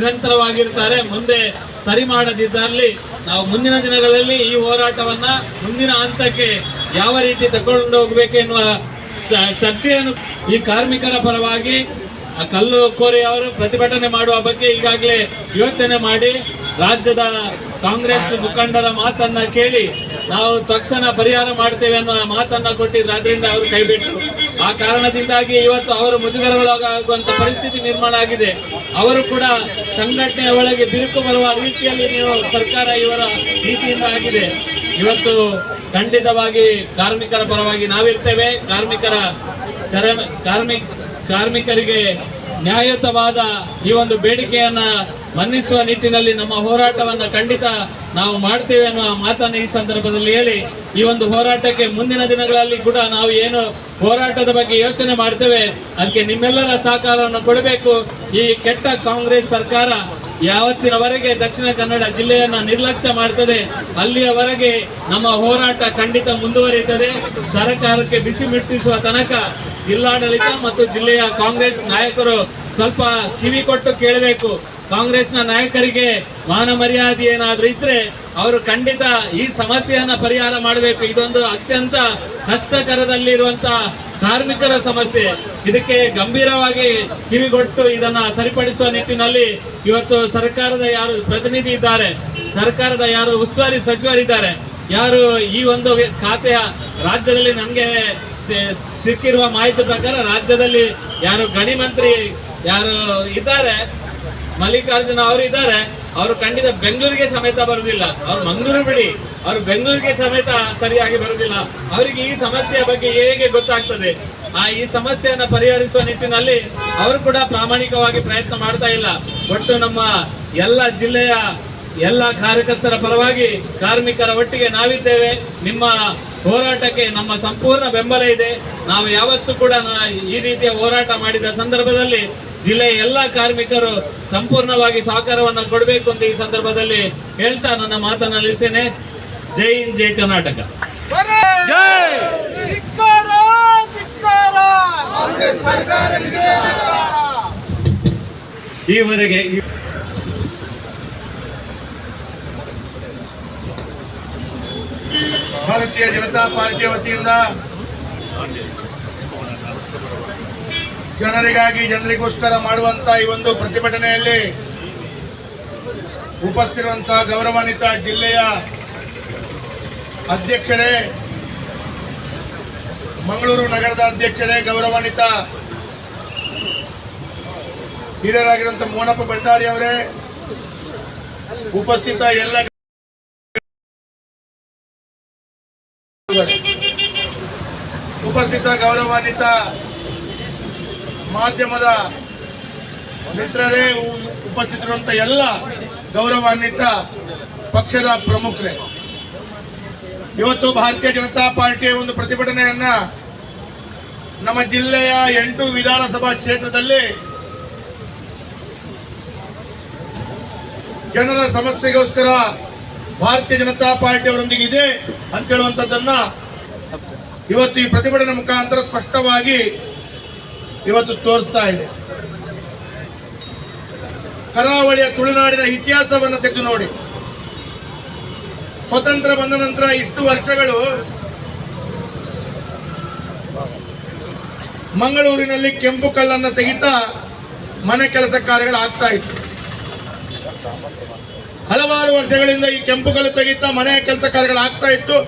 ನಿರಂತರವಾಗಿರ್ತಾರೆ, ಮುಂದೆ ಸರಿ ಮಾಡದಿದ್ದಲ್ಲಿ ನಾವು ಮುಂದಿನ ದಿನಗಳಲ್ಲಿ ಈ ಹೋರಾಟವನ್ನ ಮುಂದಿನ ಹಂತಕ್ಕೆ ಯಾವ ರೀತಿ ತಗೊಂಡು ಹೋಗ್ಬೇಕು ಎನ್ನುವ ಚ- ಚರ್ಚೆಯನ್ನು ಈ ಕಾರ್ಮಿಕರ ಪರವಾಗಿ ಕಲ್ಲು ಕೋರಿ ಅವರು ಪ್ರತಿಭಟನೆ ಮಾಡುವ ಬಗ್ಗೆ ಈಗಾಗಲೇ ಯೋಚನೆ ಮಾಡಿ ರಾಜ್ಯದ ಕಾಂಗ್ರೆಸ್ ಮುಖಂಡರ ಮಾತನ್ನ ಕೇಳಿ ನಾವು ತಕ್ಷಣ ಪರಿಹಾರ ಮಾಡ್ತೇವೆ ಅನ್ನೋ ಮಾತನ್ನ ಕೊಟ್ಟಿದ್ರು ಅದರಿಂದ ಅವರು ಕೈಬಿಟ್ಟರು ಆ ಕಾರಣದಿಂದಾಗಿ ಇವತ್ತು ಅವರು ಮುಜುಗರಗಳಾಗುವಂತ ಪರಿಸ್ಥಿತಿ ನಿರ್ಮಾಣ ಆಗಿದೆ. ಅವರು ಕೂಡ ಸಂಘಟನೆಯ ಒಳಗೆ ಬಿರುಕು ಬರುವ ರೀತಿಯಲ್ಲಿ ನೀವು ಸರ್ಕಾರ ಇವರ ನೀತಿಯಿಂದ ಆಗಿದೆ. ಇವತ್ತು ಖಂಡಿತವಾಗಿ ಕಾರ್ಮಿಕರ ಪರವಾಗಿ ನಾವಿರ್ತೇವೆ. ಕಾರ್ಮಿಕರ ಕರ- ಕಾರ್ಮಿಕ, ಕಾರ್ಮಿಕರಿಗೆ ನ್ಯಾಯಯುತವಾದ ಈ ಒಂದು ಬೇಡಿಕೆಯನ್ನ ಮನ್ನಿಸುವ ನಿಟ್ಟಿನಲ್ಲಿ ನಮ್ಮ ಹೋರಾಟವನ್ನು ಖಂಡಿತ ನಾವು ಮಾಡ್ತೇವೆ ಅನ್ನುವ ಮಾತನ್ನು ಈ ಸಂದರ್ಭದಲ್ಲಿ ಹೇಳಿ, ಈ ಒಂದು ಹೋರಾಟಕ್ಕೆ ಮುಂದಿನ ದಿನಗಳಲ್ಲಿ ಕೂಡ ನಾವು ಏನು ಹೋರಾಟದ ಬಗ್ಗೆ ಯೋಚನೆ ಮಾಡ್ತೇವೆ, ಅದಕ್ಕೆ ನಿಮ್ಮೆಲ್ಲರ ಸಹಕಾರವನ್ನು ಕೊಡಬೇಕು. ಈ ಕೆಟ್ಟ ಕಾಂಗ್ರೆಸ್ ಸರ್ಕಾರ ಯಾವತ್ತಿನವರೆಗೆ ದಕ್ಷಿಣ ಕನ್ನಡ ಜಿಲ್ಲೆಯನ್ನ ನಿರ್ಲಕ್ಷ್ಯ ಮಾಡ್ತದೆ, ಅಲ್ಲಿಯವರೆಗೆ ನಮ್ಮ ಹೋರಾಟ ಖಂಡಿತ ಮುಂದುವರಿಯುತ್ತದೆ. ಸರ್ಕಾರಕ್ಕೆ ಬಿಸಿ ಮಿಟ್ಟಿಸುವ ತನಕ ಜಿಲ್ಲಾಡಳಿತ ಮತ್ತು ಜಿಲ್ಲೆಯ ಕಾಂಗ್ರೆಸ್ ನಾಯಕರು ಸ್ವಲ್ಪ ಕಿವಿ ಕೊಟ್ಟು ಕೇಳಬೇಕು. ಕಾಂಗ್ರೆಸ್ನ ನಾಯಕರಿಗೆ ಮಾನ ಮರ್ಯಾದೆ ಏನಾದರೂ ಇದ್ರೆ ಅವರು ಖಂಡಿತ ಈ ಸಮಸ್ಯೆಯನ್ನ ಪರಿಹಾರ ಮಾಡಬೇಕು. ಇದೊಂದು ಅತ್ಯಂತ ಕಷ್ಟಕರದಲ್ಲಿರುವಂತ ಕಾರ್ಮಿಕರ ಸಮಸ್ಯೆ. ಇದಕ್ಕೆ ಗಂಭೀರವಾಗಿ ಕಿವಿಗೊಟ್ಟು ಇದನ್ನ ಸರಿಪಡಿಸುವ ನಿಟ್ಟಿನಲ್ಲಿ ಇವತ್ತು ಸರ್ಕಾರದ ಯಾರು ಪ್ರತಿನಿಧಿ ಇದ್ದಾರೆ. ಸರ್ಕಾರದ ಯಾರು ಉಸ್ತುವಾರಿ ಸಚಿವರಿದ್ದಾರೆ ಯಾರು ಈ ಒಂದು ಖಾತೆಯ ರಾಜ್ಯದಲ್ಲಿ ನಮಗೆ ಸಿಕ್ಕಿರುವ ಮಾಹಿತಿ ಪ್ರಕಾರ ರಾಜ್ಯದಲ್ಲಿ ಯಾರು ಗಣಿ ಮಂತ್ರಿ ಯಾರು ಇದ್ದಾರೆ. ಮಲ್ಲಿಕಾರ್ಜುನ ಅವರು ಇದ್ದಾರೆ. ಅವರು ಖಂಡಿತ ಬೆಂಗಳೂರಿಗೆ ಸಮೇತ ಬರುವುದಿಲ್ಲ ಅವ್ರು ಮಂಗಳೂರು ಬಿಡಿ. ಅವರು ಬೆಂಗಳೂರಿಗೆ ಸಮೇತ ಸರಿಯಾಗಿ ಬರುವುದಿಲ್ಲ ಅವರಿಗೆ ಈ ಸಮಸ್ಯೆಯ ಬಗ್ಗೆ ಹೇಗೆ ಗೊತ್ತಾಗ್ತದೆ? ಆ ಈ ಸಮಸ್ಯೆಯನ್ನ ಪರಿಹರಿಸುವ ನಿಟ್ಟಿನಲ್ಲಿ ಅವರು ಕೂಡ ಪ್ರಾಮಾಣಿಕವಾಗಿ ಪ್ರಯತ್ನ ಮಾಡ್ತಾ ಇಲ್ಲ. ಒಟ್ಟು ನಮ್ಮ ಎಲ್ಲ ಜಿಲ್ಲೆಯ ಎಲ್ಲ ಕಾರ್ಯಕರ್ತರ ಪರವಾಗಿ ಕಾರ್ಮಿಕರ ಒಟ್ಟಿಗೆ ನಾವಿದ್ದೇವೆ. ನಿಮ್ಮ ಹೋರಾಟಕ್ಕೆ ನಮ್ಮ ಸಂಪೂರ್ಣ ಬೆಂಬಲ ಇದೆ. ನಾವು ಯಾವತ್ತೂ ಕೂಡ ಈ ರೀತಿಯ ಹೋರಾಟ ಮಾಡಿದ ಸಂದರ್ಭದಲ್ಲಿ ಜಿಲ್ಲೆಯ ಎಲ್ಲ ಕಾರ್ಮಿಕರು ಸಂಪೂರ್ಣವಾಗಿ ಸಹಕಾರವನ್ನು ಕೊಡಬೇಕು ಅಂತ ಈ ಸಂದರ್ಭದಲ್ಲಿ ಹೇಳ್ತಾ ನನ್ನ ಮಾತನ್ನ ನಿಲ್ಲಿಸ್ತೇನೆ. ಜೈ ಹಿಂದ್ ಜೈ ಕರ್ನಾಟಕ. ಈವರೆಗೆ ಭಾರತೀಯ ಜನತಾ ಪಾರ್ಟಿಯ ವತಿಯಿಂದ ಜನರಿಗಾಗಿ ಜನರಿಗೋಸ್ಕರ ಮಾಡುವಂತ ಈ ಒಂದು ಪ್ರತಿಭಟನೆಯಲ್ಲಿ ಉಪಸ್ಥಿರುವಂತಹ ಗೌರವಾನ್ವಿತ ಜಿಲ್ಲೆಯ ಅಧ್ಯಕ್ಷರೇ, ಮಂಗಳೂರು ನಗರದ ಅಧ್ಯಕ್ಷರೇ, ಗೌರವಾನ್ವಿತ ಹಿರಿಯರಾಗಿರುವಂತಹ ಮೋನಪ್ಪ ಭಂಡಾರಿ ಅವರೇ, ಉಪಸ್ಥಿತ ಎಲ್ಲ ಉಪಸ್ಥಿತ ಗೌರವಾನ್ವಿತ ಮಾಧ್ಯಮದ ಮಿತ್ರರೇ ಉ- ಉಪಸ್ಥಿತರಿರುವಂತ ಎಲ್ಲ ಗೌರವಾನ್ವಿತ ಪಕ್ಷದ ಪ್ರಮುಖರೇ. ಇವತ್ತು ಭಾರತೀಯ ಜನತಾ ಪಾರ್ಟಿಯ ಒಂದು ಪ್ರತಿಭಟನೆಯನ್ನ ನಮ್ಮ ಜಿಲ್ಲೆಯ ಎಂಟು ವಿಧಾನಸಭಾ ಕ್ಷೇತ್ರದಲ್ಲಿ ಜನರ ಸಮಸ್ಯೆಗೋಸ್ಕರ ಭಾರತೀಯ ಜನತಾ ಪಾರ್ಟಿಯವರೊಂದಿಗೆ ಇದೆ ಅಂತ ಹೇಳುವಂತದ್ದನ್ನ ಇವತ್ತು ಈ ಪ್ರತಿಭಟನೆ ಮುಖಾಂತರ ಸ್ಪಷ್ಟವಾಗಿ ಇವತ್ತು ತೋರಿಸ್ತಾ ಇದೆ. ಕರಾವಳಿಯ ತುಳುನಾಡಿನ ಇತಿಹಾಸವನ್ನು ತೆಗೆದು ನೋಡಿ. ಸ್ವತಂತ್ರ ಬಂದ ನಂತರ ಇಷ್ಟು ವರ್ಷಗಳು ಮಂಗಳೂರಿನಲ್ಲಿ ಕೆಂಪು ಕಲ್ಲನ್ನು ತೆಗಿತಾ ಮನೆ ಕೆಲಸ ಕಾರ್ಯಗಳು ಆಗ್ತಾ ಇತ್ತು. ಹಲವಾರು ವರ್ಷಗಳಿಂದ ಈ ಕೆಂಪು ಕಲ್ಲು ತೆಗಿತಾ ಮನೆಯ ಕೆಲಸ ಕಾರ್ಯಗಳು ಆಗ್ತಾ ಇತ್ತು.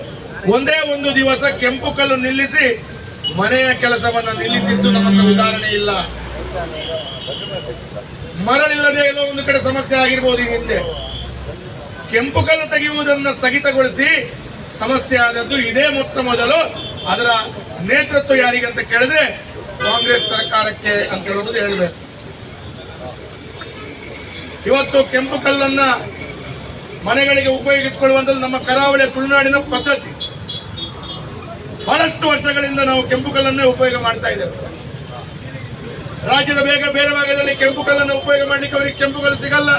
ಒಂದೇ ಒಂದು ದಿವಸ ಕೆಂಪು ಕಲ್ಲು ನಿಲ್ಲಿಸಿ ಮನೆಯ ಕೆಲಸವನ್ನ ನಿಲ್ಲಿಸಿದ್ದು ನಮ್ಮ ಉದಾಹರಣೆ ಇಲ್ಲ. ಮರಳಿಲ್ಲದೆ ಎಲ್ಲೋ ಒಂದು ಕಡೆ ಸಮಸ್ಯೆ ಆಗಿರ್ಬೋದು ಈ ಹಿಂದೆ. ಕೆಂಪು ಕಲ್ಲು ತೆಗೆಯುವುದನ್ನು ಸ್ಥಗಿತಗೊಳಿಸಿ ಸಮಸ್ಯೆ ಆದದ್ದು ಇದೇ ಮೊತ್ತ ಮೊದಲು. ಅದರ ನೇತೃತ್ವ ಯಾರಿಗೆ ಅಂತ ಕೇಳಿದ್ರೆ ಕಾಂಗ್ರೆಸ್ ಸರ್ಕಾರಕ್ಕೆ ಅಂತ ಹೇಳೋದು ಹೇಳಬೇಕು. ಇವತ್ತು ಕೆಂಪು ಕಲ್ಲನ್ನ ಮನೆಗಳಿಗೆ ಉಪಯೋಗಿಸಿಕೊಳ್ಳುವಂಥದ್ದು ನಮ್ಮ ಕರಾವಳಿಯ ತುಳುನಾಡಿನ ಪದ್ಧತಿ. ಬಹಳಷ್ಟು ವರ್ಷಗಳಿಂದ ನಾವು ಕೆಂಪು ಕಲ್ಲನ್ನೇ ಉಪಯೋಗ ಮಾಡ್ತಾ ಇದ್ದೇವೆ. ರಾಜ್ಯದ ಬೇಗ ಬೇರೆ ಭಾಗದಲ್ಲಿ ಕೆಂಪು ಕಲ್ಲನ್ನು ಉಪಯೋಗ ಮಾಡಲಿಕ್ಕೆ ಅವರಿಗೆ ಕೆಂಪು ಕಲ್ಲು ಸಿಗಲ್ಲ.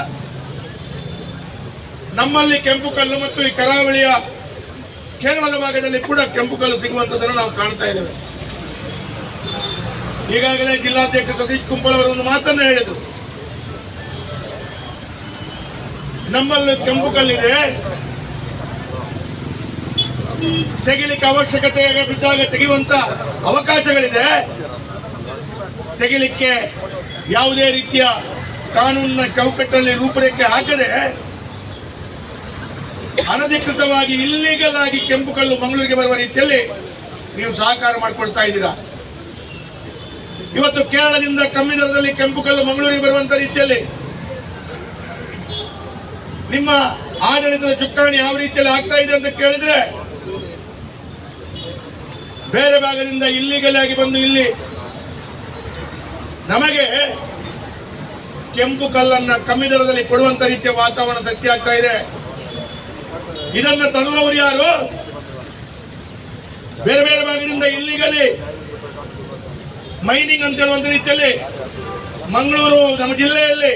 ನಮ್ಮಲ್ಲಿ ಕೆಂಪು ಕಲ್ಲು ಮತ್ತು ಈ ಕರಾವಳಿಯ ಕೇರಳದ ಭಾಗದಲ್ಲಿ ಕೂಡ ಕೆಂಪು ಕಲ್ಲು ಸಿಗುವಂತದನ್ನು ನಾವು ಕಾಣ್ತಾ ಇದ್ದೇವೆ. ಈಗಾಗಲೇ ಜಿಲ್ಲಾಧ್ಯಕ್ಷ ಸತೀಶ್ ಕುಂಪಳ ಅವರು ಒಂದು ಮಾತನ್ನು ಹೇಳಿದರು. ನಮ್ಮಲ್ಲಿ ಕೆಂಪು ಕಲ್ಲಿದೆ. ತೆಗಿಲಿಕ್ಕೆ ಅವಶ್ಯಕತೆ ಬಿದ್ದಾಗ ತೆಗೆಯುವಂತ ಅವಕಾಶಗಳಿದೆ. ತೆಗಿಲಿಕ್ಕೆ ಯಾವುದೇ ರೀತಿಯ ಕಾನೂನಿನ ಚೌಕಟ್ಟಲ್ಲಿ ರೂಪರೇಖೆ ಹಾಕದೆ ಅನಧಿಕೃತವಾಗಿ ಇಲ್ಲಿಗಲ್ ಆಗಿ ಕೆಂಪು ಕಲ್ಲು ಮಂಗಳೂರಿಗೆ ಬರುವ ರೀತಿಯಲ್ಲಿ ನೀವು ಸಹಕಾರ ಮಾಡಿಕೊಳ್ತಾ ಇದ್ದೀರಾ? ಇವತ್ತು ಕೇರಳದಿಂದ ಕಮ್ಮಿ ದರದಲ್ಲಿ ಕೆಂಪು ಕಲ್ಲು ಮಂಗಳೂರಿಗೆ ಬರುವಂತ ರೀತಿಯಲ್ಲಿ ನಿಮ್ಮ ಆಡಳಿತದ ಚುಕ್ಕಾಣಿ ಯಾವ ರೀತಿಯಲ್ಲಿ ಆಗ್ತಾ ಇದೆ ಅಂತ ಕೇಳಿದ್ರೆ ಬೇರೆ ಭಾಗದಿಂದ ಇಲ್ಲಿಗಲ್ ಆಗಿ ಬಂದು ಇಲ್ಲಿ ನಮಗೆ ಕೆಂಪು ಕಲ್ಲನ್ನ ಕಮ್ಮಿ ದರದಲ್ಲಿ ಕೊಡುವಂತ ರೀತಿಯ ವಾತಾವರಣ ಸೃಷ್ಟಿ ಆಗ್ತಾ ಇದೆ. ಇದನ್ನ ತರುವವರು ಯಾರು? ಬೇರೆ ಬೇರೆ ಭಾಗದಿಂದ ಇಲ್ಲಿಗಲಿ ಮೈನಿಂಗ್ ಅಂತ ಹೇಳುವಂತ ರೀತಿಯಲ್ಲಿ ಮಂಗಳೂರು ನಮ್ಮ ಜಿಲ್ಲೆಯಲ್ಲಿ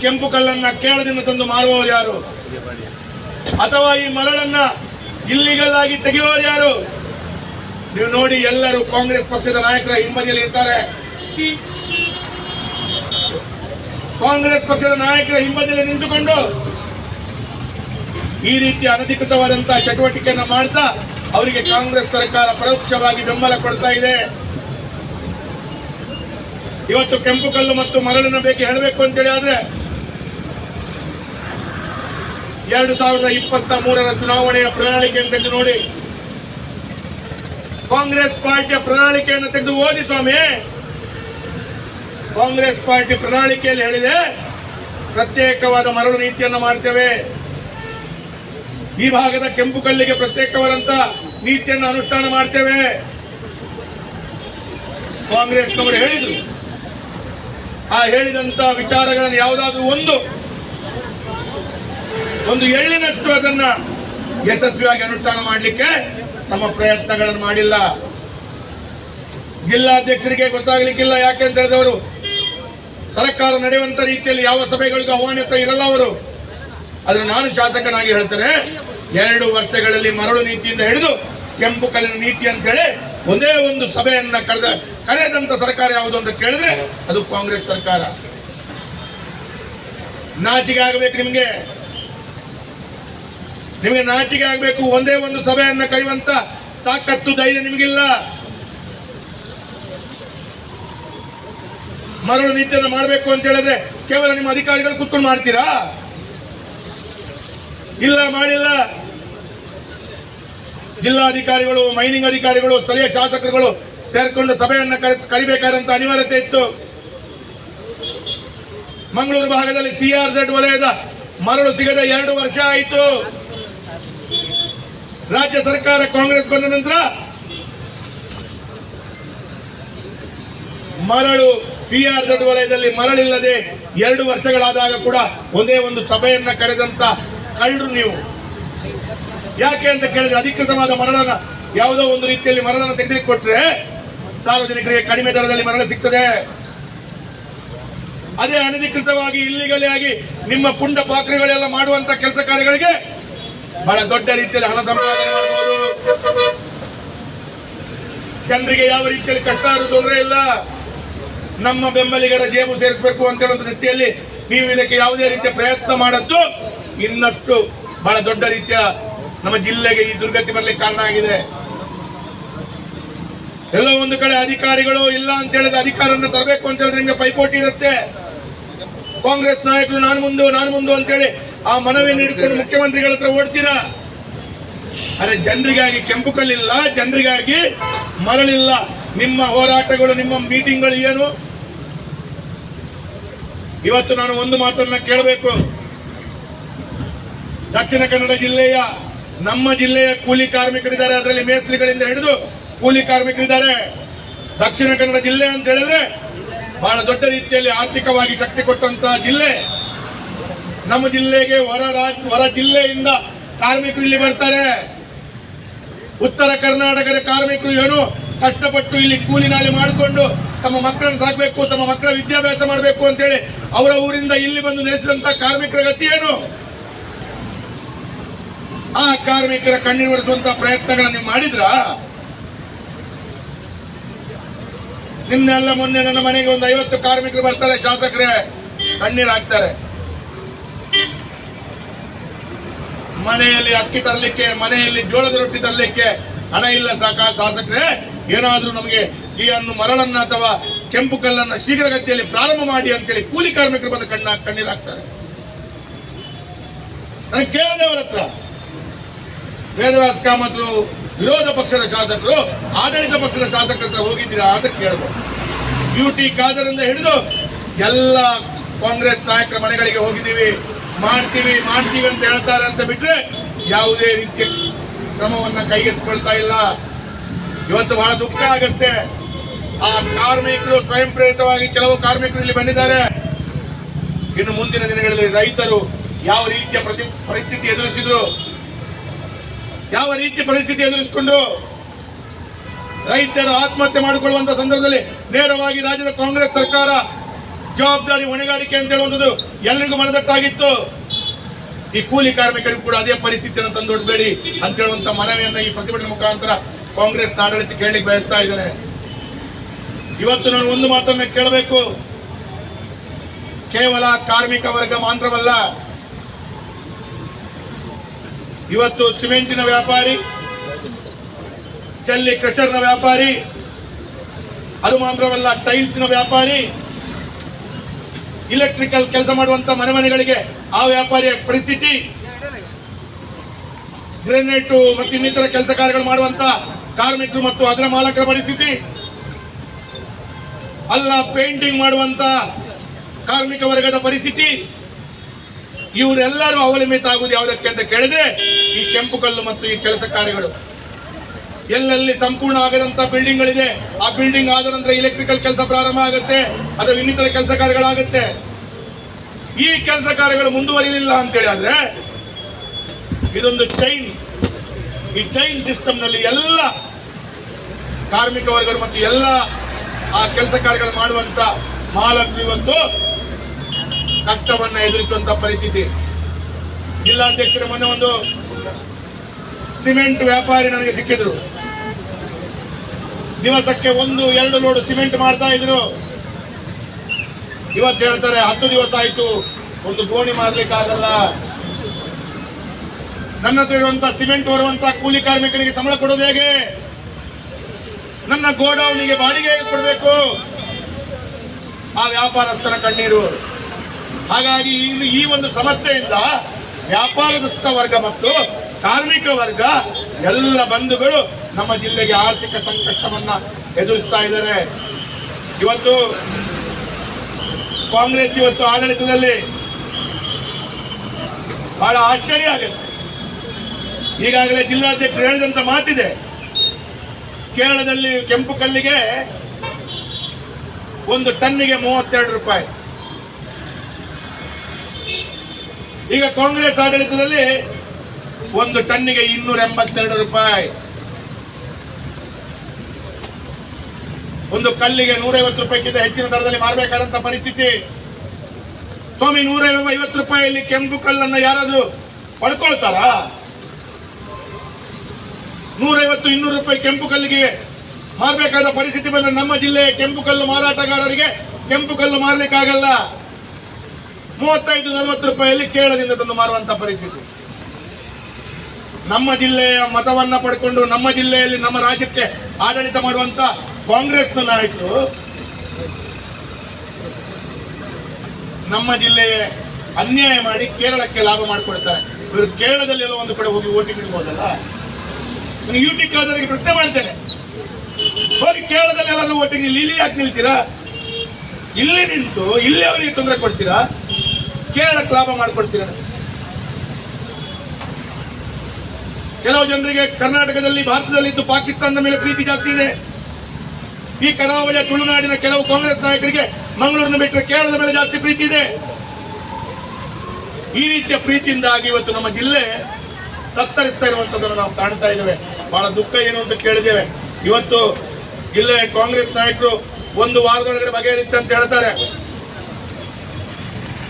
ಕೆಂಪು ಕಲ್ಲನ್ನ ಕೇರಳದಿಂದ ತಂದು ಮಾರುವವರು ಯಾರು? ಅಥವಾ ಈ ಮರಳನ್ನ ಇಲ್ಲಿಗಲ್ ಆಗಿ ತೆಗೆಯೋರು ಯಾರು? ನೀವು ನೋಡಿ ಎಲ್ಲರೂ ಕಾಂಗ್ರೆಸ್ ಪಕ್ಷದ ನಾಯಕರ ಹಿಂಬದಿಯಲ್ಲಿ ಇರ್ತಾರೆ. ಕಾಂಗ್ರೆಸ್ ಪಕ್ಷದ ನಾಯಕರ ಹಿಂಬದಿಯಲ್ಲಿ ನಿಂತುಕೊಂಡು ಈ ರೀತಿ ಅನಧಿಕೃತವಾದಂತಹ ಚಟುವಟಿಕೆಯನ್ನು ಮಾಡ್ತಾ ಅವರಿಗೆ ಕಾಂಗ್ರೆಸ್ ಸರ್ಕಾರ ಪರೋಕ್ಷವಾಗಿ ಬೆಂಬಲ ಕೊಡ್ತಾ ಇದೆ. ಇವತ್ತು ಕೆಂಪು ಕಲ್ಲು ಮತ್ತು ಮರಳಿನ ಬೇಕು ಹೇಳಬೇಕು ಅಂತೇಳಿ ಆದ್ರೆ ಎರಡು ಸಾವಿರದ ಇಪ್ಪತ್ತ ಮೂರರ ಚುನಾವಣೆಯ ಪ್ರಣಾಳಿಕೆಯನ್ನು ತೆಗೆದು ನೋಡಿ. ಕಾಂಗ್ರೆಸ್ ಪಾರ್ಟಿಯ ಪ್ರಣಾಳಿಕೆಯನ್ನು ತೆಗೆದು ಓದಿ ಸ್ವಾಮಿ. ಕಾಂಗ್ರೆಸ್ ಪಾರ್ಟಿ ಪ್ರಣಾಳಿಕೆಯಲ್ಲಿ ಹೇಳಿದೆ, ಪ್ರತ್ಯೇಕವಾದ ಮರಳು ನೀತಿಯನ್ನು ಮಾಡ್ತೇವೆ ಈ ಭಾಗದ ಕೆಂಪು ಕಲ್ಲಿಗೆ ಪ್ರತ್ಯೇಕವಾದಂತ ನೀತಿಯನ್ನು ಅನುಷ್ಠಾನ ಮಾಡ್ತೇವೆ. ಕಾಂಗ್ರೆಸ್ನವರು ಹೇಳಿದರು. ಆ ಹೇಳಿದಂತ ವಿಚಾರಗಳನ್ನು ಯಾವುದಾದ್ರೂ ಒಂದು ಒಂದು ಎಳ್ಳಿನಷ್ಟು ಅದನ್ನ ಯಶಸ್ವಿಯಾಗಿ ಅನುಷ್ಠಾನ ಮಾಡಲಿಕ್ಕೆ ನಮ್ಮ ಪ್ರಯತ್ನಗಳನ್ನು ಮಾಡಿಲ್ಲ. ಜಿಲ್ಲಾಧ್ಯಕ್ಷರಿಗೆ ಗೊತ್ತಾಗಲಿಕ್ಕಿಲ್ಲ ಯಾಕೆ ಅಂತ ಹೇಳಿದವರು. ಸರ್ಕಾರ ನಡೆಯುವಂತ ರೀತಿಯಲ್ಲಿ ಯಾವ ಸಭೆಗಳಿಗೂ ಆಹ್ವಾನಿತ ಇರಲ್ಲ ಅವರು. ಆದ್ರೆ ನಾನು ಶಾಸಕನಾಗಿ ಹೇಳ್ತೇನೆ, ಎರಡು ವರ್ಷಗಳಲ್ಲಿ ಮರಳು ನೀತಿಯಿಂದ ಹಿಡಿದು ಕೆಂಪು ಕಲ್ಲಿನ ನೀತಿ ಅಂತ ಹೇಳಿ ಒಂದೇ ಒಂದು ಸಭೆಯನ್ನ ಕರೆದ ಕರೆದಂತ ಸರ್ಕಾರ ಯಾವುದು ಅಂತ ಕೇಳಿದ್ರೆ ಅದು ಕಾಂಗ್ರೆಸ್ ಸರ್ಕಾರ. ನಾಚಿಗೆ ಆಗಬೇಕು ನಿಮ್ಗೆ. ನಿಮಗೆ ನಾಚಿಕೆ ಆಗಬೇಕು, ಒಂದೇ ಒಂದು ಸಭೆಯನ್ನು ಕರೆಯುವಂತ ತಾಕತ್ತು, ಧೈರ್ಯ ನಿಮಗಿಲ್ಲ. ಮರಳು ನೀತಿಯನ್ನು ಮಾಡಬೇಕು ಅಂತ ಹೇಳಿದ್ರೆ ಕೇವಲ ನಿಮ್ಮ ಅಧಿಕಾರಿಗಳು ಕೂತ್ಕೊಂಡು ಮಾಡ್ತೀರಾ? ಇಲ್ಲ, ಮಾಡಿಲ್ಲ. ಜಿಲ್ಲಾಧಿಕಾರಿಗಳು, ಮೈನಿಂಗ್ ಅಧಿಕಾರಿಗಳು, ಸ್ಥಳೀಯ ಶಾಸಕರುಗಳು ಸೇರ್ಕೊಂಡು ಸಭೆಯನ್ನ ಕರೆ- ಕರಿಬೇಕಾದಂತ ಅನಿವಾರ್ಯತೆ ಇತ್ತು. ಮಂಗಳೂರು ಭಾಗದಲ್ಲಿ ಸಿಆರ್ಜೆಡ್ ವಲಯದ ಮರಳು ಸಿಗದ ಎರಡು ವರ್ಷ ಆಯಿತು. ರಾಜ್ಯ ಸರ್ಕಾರ ಕಾಂಗ್ರೆಸ್ ಬಂದ ನಂತರ ಮರಳು ಸಿಆರ್ ವಲಯದಲ್ಲಿ ಮರಳಿಲ್ಲದೆ ಎರಡು ವರ್ಷಗಳಾದಾಗ ಕೂಡ ಒಂದೇ ಒಂದು ಸಭೆಯನ್ನ ಕರೆದಂತ ಕಳ್ಳರು ನೀವು. ಯಾಕೆ ಅಂತ ಕೇಳಿದ್ರೆ ಅಧಿಕೃತವಾದ ಮರಳನ್ನ ಯಾವುದೋ ಒಂದು ರೀತಿಯಲ್ಲಿ ಮರಳನ್ನು ತೆಗೆದುಕೊಟ್ರೆ ಕೊಟ್ರೆ ಸಾರ್ವಜನಿಕರಿಗೆ ಕಡಿಮೆ ದರದಲ್ಲಿ ಮರಳು ಸಿಗ್ತದೆ. ಅದೇ ಅನಧಿಕೃತವಾಗಿ ಇಲ್ಲಿಗಲೇ ಆಗಿ ನಿಮ್ಮ ಪುಂಡ ಪಾಕ್ರಿಗಳೆಲ್ಲ ಮಾಡುವಂತ ಕೆಲಸ ಕಾರ್ಯಗಳಿಗೆ ಬಹಳ ದೊಡ್ಡ ರೀತಿಯಲ್ಲಿ ಹಣ ಸಂಪಾದನೆ ಮಾಡಬಹುದು. ಜನರಿಗೆ ಯಾವ ರೀತಿಯಲ್ಲಿ ಕಷ್ಟ ಆದ್ರೂ ತೊಂದರೆ ಇಲ್ಲ. ನಮ್ಮ ಬೆಂಬಲಿಗರ ಜೇಬು ಸೇರಿಸಬೇಕು ಅಂತ ಹೇಳುವಂತ ದೃಷ್ಟಿಯಲ್ಲಿ ನೀವು ಇದಕ್ಕೆ ಯಾವುದೇ ರೀತಿಯ ಪ್ರಯತ್ನ ಮಾಡದ್ದು ಇನ್ನಷ್ಟು ಬಹಳ ದೊಡ್ಡ ರೀತಿಯ ನಮ್ಮ ಜಿಲ್ಲೆಗೆ ಈ ದುರ್ಗತಿ ಬರಲಿಕ್ಕೆ ಕಾರಣ ಆಗಿದೆ. ಎಲ್ಲ ಒಂದು ಕಡೆ ಅಧಿಕಾರಿಗಳು ಇಲ್ಲ ಅಂತ ಹೇಳಿದ ಅಧಿಕಾರವನ್ನು ತರಬೇಕು ಅಂತ ಹೇಳಿದ್ರೆ ನಿಮಗೆ ಪೈಪೋಟಿ ಇರುತ್ತೆ. ಕಾಂಗ್ರೆಸ್ ನಾಯಕರು ನಾನು ಮುಂದು ನಾನು ಮುಂದು ಅಂತೇಳಿ ಆ ಮನವಿಯನ್ನು ಇಟ್ಕೊಂಡು ಮುಖ್ಯಮಂತ್ರಿಗಳ ಹತ್ರ ಓಡ್ತೀರಾ? ಅರೆ, ಜನರಿಗಾಗಿ ಕೆಂಪು ಕಲ್ಲಿಲ್ಲ, ಜನರಿಗಾಗಿ ಮರಳಿಲ್ಲ. ನಿಮ್ಮ ಹೋರಾಟಗಳು, ನಿಮ್ಮ ಮೀಟಿಂಗ್ಗಳು ಏನು? ಇವತ್ತು ನಾನು ಒಂದು ಮಾತನ್ನ ಕೇಳಬೇಕು. ದಕ್ಷಿಣ ಕನ್ನಡ ಜಿಲ್ಲೆಯ, ನಮ್ಮ ಜಿಲ್ಲೆಯ ಕೂಲಿ ಕಾರ್ಮಿಕರಿದ್ದಾರೆ. ಅದರಲ್ಲಿ ಮೇಸ್ತ್ರಿಗಳಿಂದ ಹಿಡಿದು ಕೂಲಿ ಕಾರ್ಮಿಕರಿದ್ದಾರೆ. ದಕ್ಷಿಣ ಕನ್ನಡ ಜಿಲ್ಲೆ ಅಂತ ಹೇಳಿದ್ರೆ ಬಹಳ ದೊಡ್ಡ ರೀತಿಯಲ್ಲಿ ಆರ್ಥಿಕವಾಗಿ ಶಕ್ತಿ ಕೊಟ್ಟಂತಹ ಜಿಲ್ಲೆ. ನಮ್ಮ ಜಿಲ್ಲೆಗೆ ಹೊರ ರಾಜ್ಯ ಹೊರ ಜಿಲ್ಲೆಯಿಂದ ಕಾರ್ಮಿಕರು ಇಲ್ಲಿ ಬರ್ತಾರೆ. ಉತ್ತರ ಕರ್ನಾಟಕದ ಕಾರ್ಮಿಕರು ಏನು ಕಷ್ಟಪಟ್ಟು ಇಲ್ಲಿ ಕೂಲಿ ನಾಲಿ ಮಾಡಿಕೊಂಡು ತಮ್ಮ ಮಕ್ಕಳನ್ನು ಸಾಕಬೇಕು, ತಮ್ಮ ಮಕ್ಕಳ ವಿದ್ಯಾಭ್ಯಾಸ ಮಾಡಬೇಕು ಅಂತೇಳಿ ಅವರ ಊರಿಂದ ಇಲ್ಲಿ ಬಂದು ನೆಲೆಸಿದಂತ ಕಾರ್ಮಿಕರ ಗತಿ ಏನು? ಆ ಕಾರ್ಮಿಕರ ಕಣ್ಣೀರು ಒರೆಸುವಂತ ಪ್ರಯತ್ನಗಳನ್ನು ನೀವು ಮಾಡಿದ್ರ? ನಿನ್ನೆಲ್ಲ ಮೊನ್ನೆ ನನ್ನ ಮನೆಗೆ ಒಂದು ಐವತ್ತು ಕಾರ್ಮಿಕರು ಬರ್ತಾರೆ, ಶಾಸಕರೇ. ಕಣ್ಣೀರು ಹಾಕ್ತಾರೆ. ಮನೆಯಲ್ಲಿ ಅಕ್ಕಿ ತರಲಿಕ್ಕೆ, ಮನೆಯಲ್ಲಿ ಜೋಳದ ರೊಟ್ಟಿ ತರಲಿಕ್ಕೆ ಹಣ ಇಲ್ಲ ಸಾಕ ಶಾಸಕರೇ? ಏನಾದರೂ ನಮಗೆ ಈ ಅನ್ನು ಮರಳನ್ನ ಅಥವಾ ಕೆಂಪು ಕಲ್ಲನ್ನ ಶೀಘ್ರಗತಿಯಲ್ಲಿ ಪ್ರಾರಂಭ ಮಾಡಿ ಅಂತೇಳಿ ಕೂಲಿ ಕಾರ್ಮಿಕರು ಬಂದು ಕಣ್ಣ, ಕಣ್ಣೀರು ಹಾಕ್ತಾರೆ. ನನಗೆ ಅವರ ಹತ್ರ. ಕಾಮತ್ರು, ವಿರೋಧ ಪಕ್ಷದ ಶಾಸಕರು, ಆಡಳಿತ ಪಕ್ಷದ ಶಾಸಕರ ಹತ್ರ ಹೋಗಿದ್ದೀರಾ ಅಂತ ಕೇಳಿದೆ. ಯು ಟಿ ಖಾದರಿಂದ ಹಿಡಿದು ಎಲ್ಲ ಕಾಂಗ್ರೆಸ್ ನಾಯಕರ ಮನೆಗಳಿಗೆ ಹೋಗಿದ್ದೀವಿ. ಮಾಡ್ತೀವಿ ಮಾಡ್ತೀವಿ ಅಂತ ಹೇಳ್ತಾರೆ ಅಂತ ಬಿಟ್ರೆ ಯಾವುದೇ ರೀತಿಯ ಕ್ರಮವನ್ನ ಕೈಗೆತ್ತಿಕೊಳ್ತಾ ಇಲ್ಲ. ಇವತ್ತು ಬಹಳ ದುಃಖ ಆಗುತ್ತೆ. ಆ ಕಾರ್ಮಿಕರು ಸ್ವಯಂ ಪ್ರೇರಿತವಾಗಿ ಕೆಲವು ಕಾರ್ಮಿಕರು ಇಲ್ಲಿ ಬಂದಿದ್ದಾರೆ. ಇನ್ನು ಮುಂದಿನ ದಿನಗಳಲ್ಲಿ ರೈತರು ಯಾವ ರೀತಿಯ ಪ್ರತಿ, ಪರಿಸ್ಥಿತಿ ಎದುರಿಸಿದ್ರು, ಯಾವ ರೀತಿಯ ಪರಿಸ್ಥಿತಿ ಎದುರಿಸಿಕೊಂಡ್ರು, ರೈತರು ಆತ್ಮಹತ್ಯೆ ಮಾಡಿಕೊಳ್ಳುವಂತ ಸಂದರ್ಭದಲ್ಲಿ ನೇರವಾಗಿ ರಾಜ್ಯದ ಕಾಂಗ್ರೆಸ್ ಸರ್ಕಾರ ಜವಾಬ್ದಾರಿ ಹೊಣೆಗಾರಿಕೆ ಅಂತ ಹೇಳುವಂಥದ್ದು ಎಲ್ಲರಿಗೂ ಮನದಟ್ಟಾಗಿತ್ತು ಈ ಕೂಲಿ ಕಾರ್ಮಿಕರಿಗೂ ಕೂಡ ಅದೇ ಪರಿಸ್ಥಿತಿಯನ್ನು ತಂದೊಡ್ಬೇಡಿ ಅಂತ ಹೇಳುವಂತ ಮನವಿಯನ್ನ ಈ ಪ್ರತಿಭಟನೆ ಮುಖಾಂತರ ಕಾಂಗ್ರೆಸ್ ಆಡಳಿತ ಕೇಳಲಿಕ್ಕೆ ಬಯಸ್ತಾ ಇದ್ದಾರೆ. ಇವತ್ತು ನಾನು ಒಂದು ಮಾತನ್ನ ಕೇಳಬೇಕು. ಕೇವಲ ಕಾರ್ಮಿಕ ವರ್ಗ ಮಾತ್ರವಲ್ಲ, ಇವತ್ತು ಸಿಮೆಂಟಿನ ವ್ಯಾಪಾರಿ ಜಲ್ಲಿ ಕ್ರಷರ್ನ ವ್ಯಾಪಾರಿ, ಅದು ಮಾತ್ರವಲ್ಲ ಟೈಲ್ಸ್ನ ವ್ಯಾಪಾರಿ ಇಲೆಕ್ಟ್ರಿಕಲ್ ಕೆಲಸ ಮಾಡುವಂತ ಮನೆ ಮನೆಗಳಿಗೆ ಆ ವ್ಯಾಪಾರಿಯ ಪರಿಸ್ಥಿತಿ. ಗ್ರೆನೇಟ್ ಮತ್ತು ಇನ್ನಿತರ ಕೆಲಸ ಕಾರ್ಯಗಳು ಮಾಡುವಂತ ಕಾರ್ಮಿಕರು ಮತ್ತು ಅದರ ಮಾಲಕರ ಪರಿಸ್ಥಿತಿ. ಅಲ್ಲ ಪೇಂಟಿಂಗ್ ಮಾಡುವಂತ ಕಾರ್ಮಿಕ ವರ್ಗದ ಪರಿಸ್ಥಿತಿ. ಇವರೆಲ್ಲರೂ ಅವಲಂಬಿತ ಆಗುವುದು ಯಾವುದಕ್ಕೆ ಅಂತ ಕೇಳಿದ್ರೆ ಈ ಕೆಂಪು ಕಲ್ಲು ಮತ್ತು ಈ ಕೆಲಸ ಕಾರ್ಯಗಳು. ಎಲ್ಲೆಲ್ಲಿ ಸಂಪೂರ್ಣ ಆಗದಂತ ಬಿಲ್ಡಿಂಗ್ ಗಳಿದೆ ಆ ಬಿಲ್ಡಿಂಗ್ ಆದ ನಂತರ ಎಲೆಕ್ಟ್ರಿಕಲ್ ಕೆಲಸ ಪ್ರಾರಂಭ ಆಗುತ್ತೆ, ಅಥವಾ ಇನ್ನಿತರ ಕೆಲಸ ಕಾರ್ಯಗಳಾಗುತ್ತೆ. ಈ ಕೆಲಸ ಕಾರ್ಯಗಳು ಮುಂದುವರಿಲಿಲ್ಲ ಅಂತೇಳಿ ಆದ್ರೆ, ಇದೊಂದು ಚೈನ್ ಈ ಚೈನ್ ಸಿಸ್ಟಮ್ನಲ್ಲಿ ಎಲ್ಲ ಕಾರ್ಮಿಕ ವರ್ಗಗಳು ಮತ್ತು ಎಲ್ಲ ಆ ಕೆಲಸ ಕಾರ್ಯಗಳು ಮಾಡುವಂತ ಮಾಲಕರು ಇವತ್ತು ಕಷ್ಟವನ್ನ ಎದುರಿಸುವಂತ ಪರಿಸ್ಥಿತಿ. ಜಿಲ್ಲಾಧ್ಯಕ್ಷರ ಮೊನ್ನೆ ಒಂದು ಸಿಮೆಂಟ್ ವ್ಯಾಪಾರಿ ನನಗೆ ಸಿಕ್ಕಿದ್ರು. ದಿವಸಕ್ಕೆ ಒಂದು, ಎರಡು ಲೋಡ್ ಸಿಮೆಂಟ್ ಮಾಡ್ತಾ ಇದ್ರು. ಇವತ್ತು ಹೇಳ್ತಾರೆ, ಹತ್ತು ದಿವಸ ಆಯ್ತು, ಒಂದು ಗೋಣಿ ಮಾಡ್ಲಿಕ್ಕೆ ಆಗಲ್ಲ. ನನ್ನ ಹತ್ರ ಇರುವಂತ ಸಿಮೆಂಟ್ ಬರುವಂತ ಕೂಲಿ ಕಾರ್ಮಿಕರಿಗೆ ಸಂಬಳ ಕೊಡೋದು ಹೇಗೆ? ನನ್ನ ಗೋಡೌನಿಗೆ ಬಾಡಿಗೆ ಕೊಡಬೇಕು? ಆ ವ್ಯಾಪಾರಸ್ಥನ ಕಣ್ಣೀರು. ಹಾಗಾಗಿ ಇಲ್ಲಿ ಈ ಒಂದು ಸಮಸ್ಯೆಯಿಂದ ವ್ಯಾಪಾರದಸ್ಥ ವರ್ಗ ಮತ್ತು ಕಾರ್ಮಿಕ ವರ್ಗ, ಎಲ್ಲ ಬಂಧುಗಳು ನಮ್ಮ ಜಿಲ್ಲೆಗೆ ಆರ್ಥಿಕ ಸಂಕಷ್ಟವನ್ನ ಎದುರಿಸ್ತಾ ಇದ್ದಾರೆ. ಇವತ್ತು ಕಾಂಗ್ರೆಸ್ ಇವತ್ತು ಆಡಳಿತದಲ್ಲಿ ಬಹಳ ಆಶ್ಚರ್ಯ ಆಗುತ್ತೆ. ಈಗಾಗಲೇ ಜಿಲ್ಲಾಧ್ಯಕ್ಷರು ಹೇಳಿದಂತ ಮಾತಿದೆ. ಕೇರಳದಲ್ಲಿ ಕೆಂಪು ಕಲ್ಲಿಗೆ ಒಂದು ಟನ್ನಿಗೆ ಮೂವತ್ತೆರಡು ರೂಪಾಯಿ. ಈಗ ಕಾಂಗ್ರೆಸ್ ಆಡಳಿತದಲ್ಲಿ ಒಂದು ಟನ್ನಿಗೆ ಇನ್ನೂರ ಎಂಬತ್ತೆರಡು ರೂಪಾಯಿ. ಒಂದು ಕಲ್ಲಿಗೆ ನೂರೈವತ್ತು ರೂಪಾಯಿಗಿಂತ ಹೆಚ್ಚಿನ ದರದಲ್ಲಿ ಮಾರಬೇಕಾದಂತ ಪರಿಸ್ಥಿತಿ. ಸ್ವಾಮಿ ನೂರ ಐವತ್ತು ರೂಪಾಯಿಯಲ್ಲಿ ಕೆಂಪು ಕಲ್ಲನ್ನ ಯಾರಾದ್ರೂ ಪಡ್ಕೊಳ್ತಾರಾ? ನೂರೈವತ್ತು, ಇನ್ನೂರು ರೂಪಾಯಿ ಕೆಂಪು ಕಲ್ಲಿಗೆ ಮಾರಬೇಕಾದ ಪರಿಸ್ಥಿತಿ ಬಂದ್ರೆ ನಮ್ಮ ಜಿಲ್ಲೆಯ ಕೆಂಪು ಕಲ್ಲು ಮಾರಾಟಗಾರರಿಗೆ ಕೆಂಪು ಕಲ್ಲು ಮಾರಲಿಕ್ಕಾಗಲ್ಲ. ಮೂವತ್ತೈದು, ನಲವತ್ತು ರೂಪಾಯಿಯಲ್ಲಿ ಕೇಳದಿಂದ ತಂದು ಮಾರುವಂತ ಪರಿಸ್ಥಿತಿ. ನಮ್ಮ ಜಿಲ್ಲೆಯ ಮತವನ್ನ ಪಡ್ಕೊಂಡು ನಮ್ಮ ಜಿಲ್ಲೆಯಲ್ಲಿ ನಮ್ಮ ರಾಜ್ಯಕ್ಕೆ ಆಡಳಿತ ಮಾಡುವಂತ ಕಾಂಗ್ರೆಸ್ನ ನಾಯಕರು ನಮ್ಮ ಜಿಲ್ಲೆಯ ಅನ್ಯಾಯ ಮಾಡಿ ಕೇರಳಕ್ಕೆ ಲಾಭ ಮಾಡಿಕೊಡ್ತಾರೆ ಇವರು ಕೇರಳದಲ್ಲಿ ಎಲ್ಲ ಒಂದು ಕಡೆ ಹೋಗಿ ಓಟಿಂಗ್ ಇಡ್ಬೋದಲ್ಲ? ನಾನು ಯು ಟಿ ಖಾದರಿಗೆ ಪ್ರಶ್ನೆ ಮಾಡ್ತೇನೆ. ಹೋಗಿ ಕೇರಳದಲ್ಲಿ ಎಲ್ಲರೂ ಓಟಿಂಗ್ ಇಲ್ಲಿ ಯಾಕೆ ನಿಲ್ತೀರಾ? ಇಲ್ಲಿ ನಿಂತು, ಇಲ್ಲಿ ಅವರಿಗೆ ತೊಂದರೆ ಕೊಡ್ತೀರಾ? ಕೇರಳಕ್ಕೆ ಲಾಭ ಮಾಡಿಕೊಡ್ತೀರಾ? ಕೆಲವು ಜನರಿಗೆ ಕರ್ನಾಟಕದಲ್ಲಿ ಭಾರತದಲ್ಲಿ ಇದ್ದು ಪಾಕಿಸ್ತಾನದ ಮೇಲೆ ಪ್ರೀತಿ ಜಾಸ್ತಿ ಇದೆ. ಈ ಕರಾವಳಿಯ ತುಳುನಾಡಿನ ಕೆಲವು ಕಾಂಗ್ರೆಸ್ ನಾಯಕರಿಗೆ ಮಂಗಳೂರಿನ ಬಿಟ್ಟರೆ ಕೇರಳದ ಮೇಲೆ ಜಾಸ್ತಿ ಪ್ರೀತಿ ಇದೆ. ಈ ರೀತಿಯ ಪ್ರೀತಿಯಿಂದಾಗಿ ಇವತ್ತು ನಮ್ಮ ಜಿಲ್ಲೆ ತತ್ತರಿಸ್ತಾ ಇರುವಂತದನ್ನು ನಾವು ಕಾಣ್ತಾ ಇದ್ದೇವೆ. ಬಹಳ ದುಃಖ ಏನು ಅಂತ ಕೇಳಿದ್ದೇವೆ. ಇವತ್ತು ಜಿಲ್ಲೆ ಕಾಂಗ್ರೆಸ್ ನಾಯಕರು ಒಂದು ವಾರದೊಳಗಡೆ ಬಗೆಹರಿತ್ತೆ ಅಂತ ಹೇಳ್ತಾರೆ.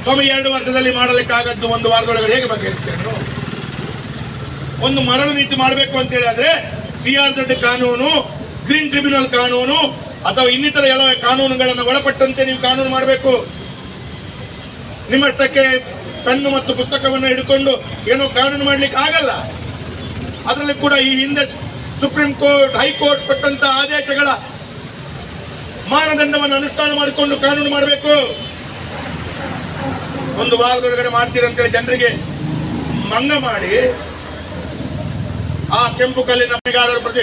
ಸ್ವಾಮಿ, ಎರಡು ವರ್ಷದಲ್ಲಿ ಮಾಡಲಿಕ್ಕಾಗದ್ದು ಒಂದು ವಾರದೊಳಗಡೆ ಹೇಗೆ ಬಗೆಹರಿಸ್ತೇನೆ ಒಂದು ಮರಳು ನೀತಿ ಮಾಡಬೇಕು ಅಂತ ಹೇಳಿದ್ರೆ ಸಿಆರ್ ದೊಡ್ಡ ಕಾನೂನು ಗ್ರೀನ್ ಟ್ರಿಬ್ಯುನಲ್ ಕಾನೂನು ಅಥವಾ ಇನ್ನಿತರ ಎಲ್ಲ ಕಾನೂನುಗಳನ್ನು ಒಳಪಟ್ಟಂತೆ ನೀವು ಕಾನೂನು ಮಾಡಬೇಕು. ನಿಮ್ಮಷ್ಟಕ್ಕೆ ಪೆನ್ನು ಮತ್ತು ಪುಸ್ತಕವನ್ನು ಹಿಡ್ಕೊಂಡು ಏನೋ ಕಾನೂನು ಮಾಡ್ಲಿಕ್ಕೆ ಆಗಲ್ಲ. ಅದರಲ್ಲಿ ಕೂಡ ಈ ಹಿಂದೆ ಸುಪ್ರೀಂ ಕೋರ್ಟ್ ಹೈಕೋರ್ಟ್ ಕೊಟ್ಟಂತ ಆದೇಶಗಳ ಮಾನದಂಡವನ್ನು ಅನುಷ್ಠಾನ ಮಾಡಿಕೊಂಡು ಕಾನೂನು ಮಾಡಬೇಕು. ಒಂದು ವಾರದೊಳಗಡೆ ಮಾಡ್ತೀರಂತೇಳಿ ಜನರಿಗೆ ಮಂಗ ಮಾಡಿ ಆ ಕೆಂಪು ಕಲ್ಲಿನ ಬಿಗಾದರು ಪ್ರತಿ